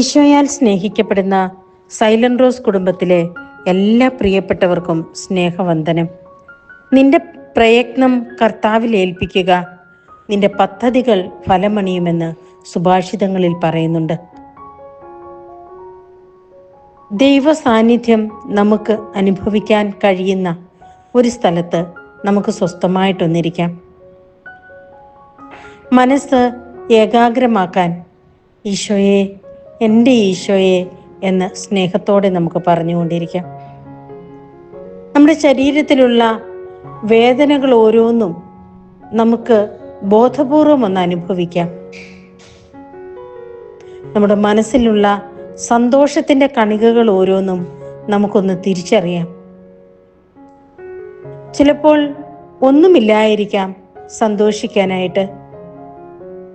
ഈശോയാൽ സ്നേഹിക്കപ്പെടുന്ന silent rose കുടുംബത്തിലെ എല്ലാ പ്രിയപ്പെട്ടവർക്കും സ്നേഹവന്ദനം. നിന്റെ പ്രയത്നം കർത്താവിൽ ഏൽപ്പിക്കുക നിന്റെ പദ്ധതികൾ ഫലമണിയുമെന്ന് സുഭാഷിതങ്ങളിൽ പറയുന്നുണ്ട്. ദൈവ സാന്നിധ്യം നമുക്ക് അനുഭവിക്കാൻ കഴിയുന്ന ഒരു സ്ഥലത്ത് നമുക്ക് സ്വസ്ഥമായിട്ടൊന്നിരിക്കാം. മനസ്സ് ഏകാഗ്രമാക്കാൻ ഈശോയെ എന്റെ ഈശോയെ എന്ന് സ്നേഹത്തോടെ നമുക്ക് പറഞ്ഞുകൊണ്ടിരിക്കാം. നമ്മുടെ ശരീരത്തിലുള്ള വേദനകൾ ഓരോന്നും നമുക്ക് ബോധപൂർവം ഒന്ന് അനുഭവിക്കാം. നമ്മുടെ മനസ്സിലുള്ള സന്തോഷത്തിന്റെ കണികകൾ ഓരോന്നും നമുക്കൊന്ന് തിരിച്ചറിയാം. ചിലപ്പോൾ ഒന്നുമില്ലായിരിക്കാം സന്തോഷിക്കാനായിട്ട്.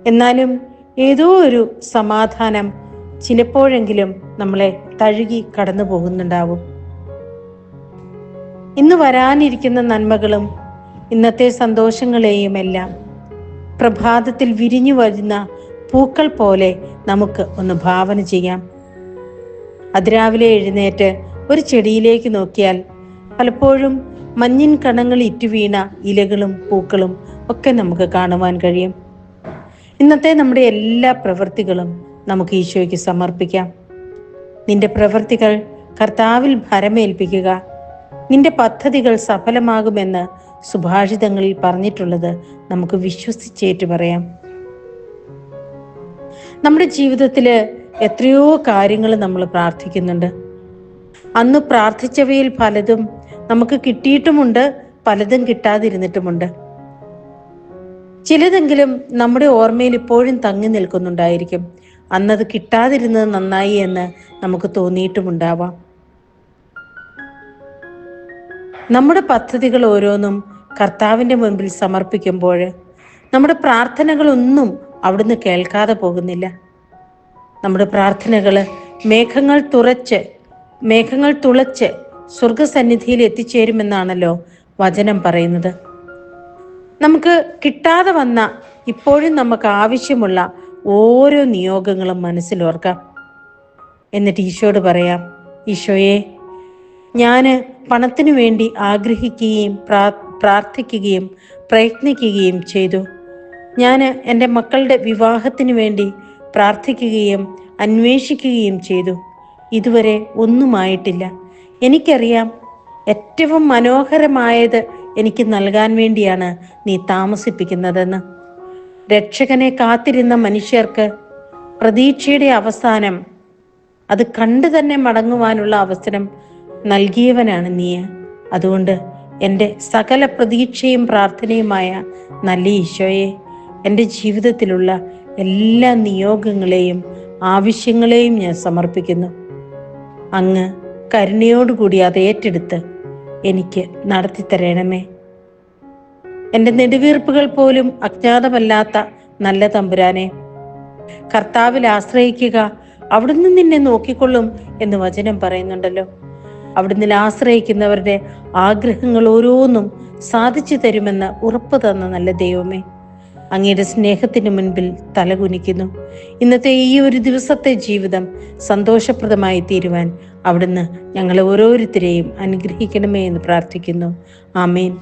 എന്നാലും ഏതോ ഒരു സമാധാനം ചിലപ്പോഴെങ്കിലും നമ്മളെ തഴുകി കടന്നു പോകുന്നുണ്ടാവും. ഇന്ന് വരാനിരിക്കുന്ന നന്മകളും ഇന്നത്തെ സന്തോഷങ്ങളെയും എല്ലാം പ്രഭാതത്തിൽ വിരിഞ്ഞു വരുന്ന പൂക്കൾ പോലെ നമുക്ക് ഒന്ന് ഭാവന ചെയ്യാം. അതിരാവിലെ എഴുന്നേറ്റ് ഒരു ചെടിയിലേക്ക് നോക്കിയാൽ പലപ്പോഴും മഞ്ഞിൻ കണങ്ങൾ ഇറ്റുവീണ ഇലകളും പൂക്കളും ഒക്കെ നമുക്ക് കാണുവാൻ കഴിയും. ഇന്നത്തെ നമ്മുടെ എല്ലാ പ്രവൃത്തികളും നമുക്ക് ഈശോയ്ക്ക് സമർപ്പിക്കാം. നിന്റെ പ്രവൃത്തികൾ കർത്താവിൽ ഭരമേൽപ്പിക്കുക. നിന്റെ പദ്ധതികൾ സഫലമാകുമെന്ന് സുഭാഷിതങ്ങളിൽ പറഞ്ഞിട്ടുള്ളത് നമുക്ക് വിശ്വസിച്ചേറ്റു പറയാം. നമ്മുടെ ജീവിതത്തിൽ എത്രയോ കാര്യങ്ങൾ നമ്മൾ പ്രാർത്ഥിക്കുന്നുണ്ട്. അന്ന് പ്രാർത്ഥിച്ചവയിൽ പലതും നമുക്ക് കിട്ടിയിട്ടുമുണ്ട് പലതും കിട്ടാതിരുന്നിട്ടുമുണ്ട്. ചിലതെങ്കിലും നമ്മുടെ ഓർമ്മയിൽ ഇപ്പോഴും തങ്ങി നിൽക്കുന്നുണ്ടായിരിക്കും. അന്നത് കിട്ടാതിരുന്നത് നന്നായി എന്ന് നമുക്ക് തോന്നിയിട്ടുമുണ്ടാവാം. നമ്മുടെ പദ്ധതികൾ ഓരോന്നും കർത്താവിന്റെ മുൻപിൽ സമർപ്പിക്കുമ്പോൾ നമ്മുടെ പ്രാർത്ഥനകളൊന്നും അവിടുന്ന് കേൾക്കാതെ പോകുന്നില്ല. നമ്മുടെ പ്രാർത്ഥനകൾ മേഘങ്ങൾ തുറച്ച് മേഘങ്ങൾ തുളച്ച് സ്വർഗസന്നിധിയിൽ എത്തിച്ചേരുമെന്നാണല്ലോ വചനം പറയുന്നത്. നമുക്ക് കിട്ടാതെ വന്ന ഇപ്പോഴും നമുക്ക് ആവശ്യമുള്ള ഓരോ നിയോഗങ്ങളും മനസ്സിലോർക്കാം എന്നിട്ട് ഈശോയോട് പറയാം ഈശോയെ ഞാൻ പണത്തിനു വേണ്ടി ആഗ്രഹിക്കുകയും പ്രാർത്ഥിക്കുകയും പ്രയത്നിക്കുകയും ചെയ്തു. ഞാൻ എന്റെ മക്കളുടെ വിവാഹത്തിനു വേണ്ടി പ്രാർത്ഥിക്കുകയും അന്വേഷിക്കുകയും ചെയ്തു. ഇതുവരെ ഒന്നുമായിട്ടില്ല. എനിക്കറിയാം ഏറ്റവും മനോഹരമായത് എനിക്ക് നൽകാൻ വേണ്ടിയാണ് നീ താമസിപ്പിക്കുന്നതെന്ന്. രക്ഷകനെ കാത്തിരുന്ന മനുഷ്യർക്ക് പ്രതീക്ഷയുടെ അവസാനം അത് കണ്ടു തന്നെ മടങ്ങുവാനുള്ള അവസരം നൽകിയവനാണ് നീ. അതുകൊണ്ട് എന്റെ സകല പ്രതീക്ഷയും പ്രാർത്ഥനയുമായ നല്ല ഈശോയെ എന്റെ ജീവിതത്തിലുള്ള എല്ലാ നിയോഗങ്ങളെയും ആവശ്യങ്ങളെയും ഞാൻ സമർപ്പിക്കുന്നു. അങ്ങ് കരുണയോടുകൂടി അത് ഏറ്റെടുത്ത് എനിക്ക് നടത്തി തരണമേ എന്റെ നെടുവീർപ്പുകൾ പോലും അജ്ഞാതമല്ലാത്ത നല്ല തമ്പുരാനെ കർത്താവിൽ ആശ്രയിക്കുക അവിടുന്ന് നിന്നെ നോക്കിക്കൊള്ളും എന്ന് വചനം പറയുന്നുണ്ടല്ലോ. അവിടുന്ന് ആശ്രയിക്കുന്നവരുടെ ആഗ്രഹങ്ങൾ ഓരോന്നും സാധിച്ചു തരുമെന്ന് ഉറപ്പ് തന്ന നല്ല ദൈവമേ. അങ്ങയുടെ സ്നേഹത്തിന് മുൻപിൽ തലകുനിക്കുന്നു. ഇന്നത്തെ ഈ ഒരു ദിവസത്തെ ജീവിതം സന്തോഷപ്രദമായി തീരുവാൻ അവിടുന്ന് ഞങ്ങളെ ഓരോരുത്തരെയും അനുഗ്രഹിക്കണമേ എന്ന് പ്രാർത്ഥിക്കുന്നു. ആമേൻ.